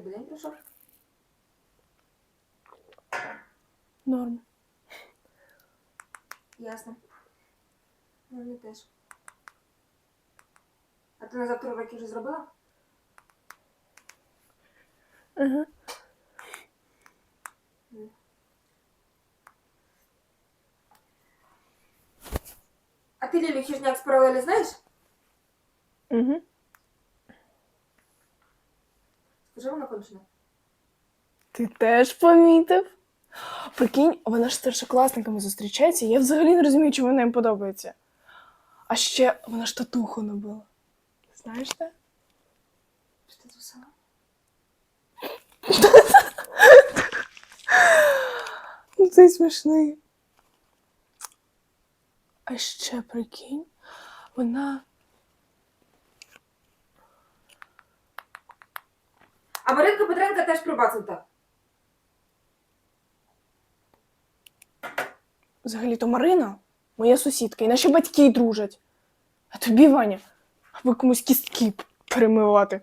тебе день пройшов? Норм. Ясно. Ну, мені теж. А ти на завтра уроки вже зробила? Ага. А ти Лілю Хижняк з паралелі знаєш? Угу. Скажи, вона кончена. Ти теж помітив? Прикинь, вона ж з старшокласниками зустрічається, і я взагалі не розумію, чому вона їм подобається. А ще вона ж татуху набила. Знаєш те? Що ти? Ну, цей смішний. А ще прикинь, вона. А Маринка Петренка теж пробацнута. Взагалі-то Марина, моя сусідка, і наші батьки дружать. А тобі, Ваня, аби комусь кістки перемивати.